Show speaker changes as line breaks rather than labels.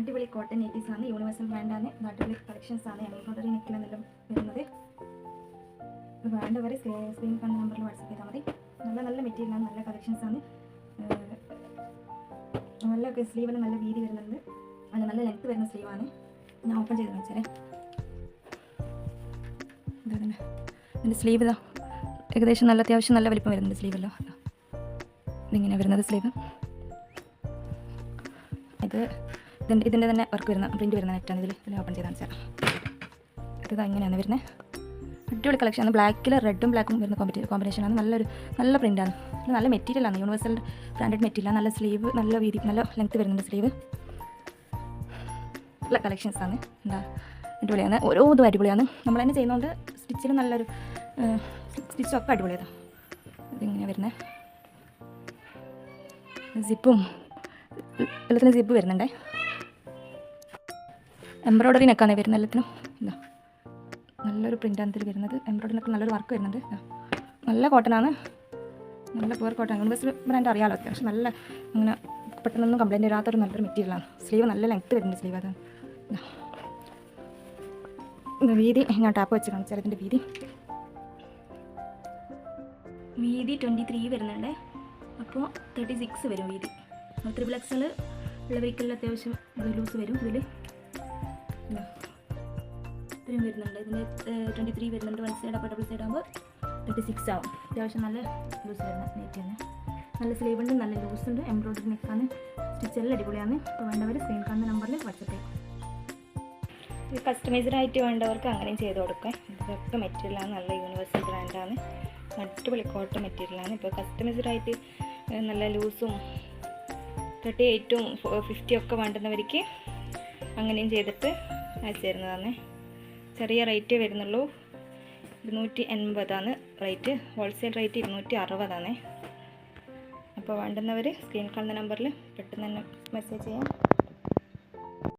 അടിപൊളി cotton nighties ആണ് universal ബ്രാൻഡാണ് അടിപൊളി കളക്ഷൻസ് ആണ് എംബ്രോയിഡറി നെക്കിലെന്നെല്ലാം വരുന്നത്. വേണ്ടവർ സ്ക്രീൻ കണ്ട നമ്പറിൽ വാട്സപ്പ് ചെയ്താൽ മതി. നല്ല നല്ല മെറ്റീരിയലാണ് നല്ല കളക്ഷൻസ് ആണ്. നല്ല സ്ലീവിൽ നല്ല വീതി വരുന്നുണ്ട്. അല്ല നല്ല ലെങ്ത് വരുന്ന സ്ലീവാണ് ഞാൻ ഓപ്പൺ ചെയ്ത് കാണിച്ചാലേ ഇതിന്റെ സ്ലീവ് ഇതാ. ഏകദേശം നല്ല അത്യാവശ്യം നല്ല വലിപ്പം വരുന്നുണ്ട് സ്ലീവല്ലോ ഇതിങ്ങനെ വരുന്നത് സ്ലീവ് ഇത് ഇതിന്റെ ഇതിന്റെ തന്നെ വർക്ക് വരുന്ന പ്രിന്റ് വരുന്ന നെറ്റാണ് ഇതിൽ ഇതിൽ ഓപ്പൺ ചെയ്താൽ കാണിച്ചാൽ ഇത് ഇങ്ങനെയാണ് വരുന്നത് അടിപൊളി കളക്ഷൻ ആണ്. ബ്ലാക്കിൽ റെഡും ബ്ലാക്കും വരുന്ന കോമ്പറ്റി കോമ്പിനേഷനാണ് നല്ലൊരു നല്ല പ്രിന്റാണ് നല്ല മെറ്റീരിയലാണ് യൂണിവേഴ്സൽ ബ്രാൻഡഡ് മെറ്റീരിയലാണ് നല്ല സ്ലീവ് നല്ല വീതി നല്ല ലെങ്ത്ത് വരുന്നുണ്ട് സ്ലീവ് നല്ല കളക്ഷൻസ് ആണ്. എന്താ അടിപൊളിയാണ്. ഓരോ ഇതും അടിപൊളിയാണ്. നമ്മൾ തന്നെ ചെയ്യുന്നതുകൊണ്ട് സ്റ്റിച്ചിൽ നല്ലൊരു സ്റ്റിച്ചൊക്കെ അടിപൊളിയാണ് ഇതിങ്ങനെ വരുന്നത് സിപ്പും എല്ലാത്തിനും സിപ്പ് വരുന്നുണ്ടേ. എംബ്രോയ്ഡറി നെക്കാണ് വരുന്നത് എല്ലാത്തിനും. നല്ലൊരു പ്രിന്റാണ് ഇതിൽ വരുന്നത്. എംബ്രോയ്ഡറിനൊക്കെ നല്ലൊരു വർക്ക് വരുന്നുണ്ട്. നല്ല കോട്ടനാണ് നല്ല പ്യുവർ കോട്ടൺ യൂണിവേഴ്സൽ ബ്രാൻഡ് അറിയാമല്ലോ അത്യാവശ്യം നല്ല അങ്ങനെ പെട്ടെന്നൊന്നും കംപ്ലൈന്റ് വരാത്തൊരു നല്ലൊരു മെറ്റീരിയലാണ് സ്ലീവ് നല്ല ലെങ്ത്ത് വരുന്നുണ്ട് സ്ലീവ്. ഇത്. വീതി. ഞാൻ ടാപ്പ് വെച്ച് കാണിച്ചാൽ ഇതിന്റെ വീതി. വീതി ട്വന്റി ത്രീ വരുന്നുണ്ട്. അപ്പോൾ തേർട്ടി സിക്സ് വരും വീതി. ത്രിബിൾ എക്സൽ ഉള്ളവർക്കെല്ലാം അത്യാവശ്യം ലൂസ് വരും ഇതിൽ ഇത്രയും വരുന്നുണ്ട്. ഇതിന് ട്വന്റി ത്രീ വരുന്നുണ്ട്. വൺ സൈഡ് അപ്പോൾ ഡബിൾ സൈഡ് ആകുമ്പോൾ തേർട്ടി സിക്സ് ആവും. അത്യാവശ്യം നല്ല ലൂസ് വരുന്ന നെറ്റ് തന്നെ നല്ല സ്ലീവ് ഉണ്ട് നല്ല ലൂസ് ഉണ്ട് എംബ്രോയിഡറി നെക്കാണ് സ്റ്റിച്ച് എല്ലാം അടിപൊളിയാണ്. അപ്പോൾ വേണ്ടവർ സ്ക്രീൻ കാണുന്ന നമ്പറിൽ വാട്സപ്പ് ചെയ്യും. ഇത് കസ്റ്റമൈസ്ഡ് ആയിട്ട് വേണ്ടവർക്ക് അങ്ങനെയും ചെയ്ത് കൊടുക്കാം. ഇതൊക്കെ മെറ്റീരിയലാണ് നല്ല യൂണിവേഴ്സൽ ബ്രാൻഡാണ് അടിപൊളി കോട്ടൺ മെറ്റീരിയലാണ് ഇപ്പോൾ കസ്റ്റമൈസ്ഡ് ആയിട്ട് നല്ല ലൂസും തേർട്ടി എയ്റ്റും ഫിഫ്റ്റിയും ഒക്കെ വേണ്ടുന്നവർക്ക് അങ്ങനെയും ചെയ്തിട്ട് അയച്ചു തരുന്നതാണ് ചെറിയ റേറ്റ് വരുന്നുള്ളൂ. ഇരുന്നൂറ്റി എൺപതാണ് റേറ്റ് ഹോൾസെയിൽ റേറ്റ് ഇരുന്നൂറ്റി അറുപതാണ്. അപ്പോൾ വേണ്ടുന്നവർ സ്ക്രീൻ കാണുന്ന നമ്പറിൽ പെട്ടെന്ന് തന്നെ മെസ്സേജ് ചെയ്യാം.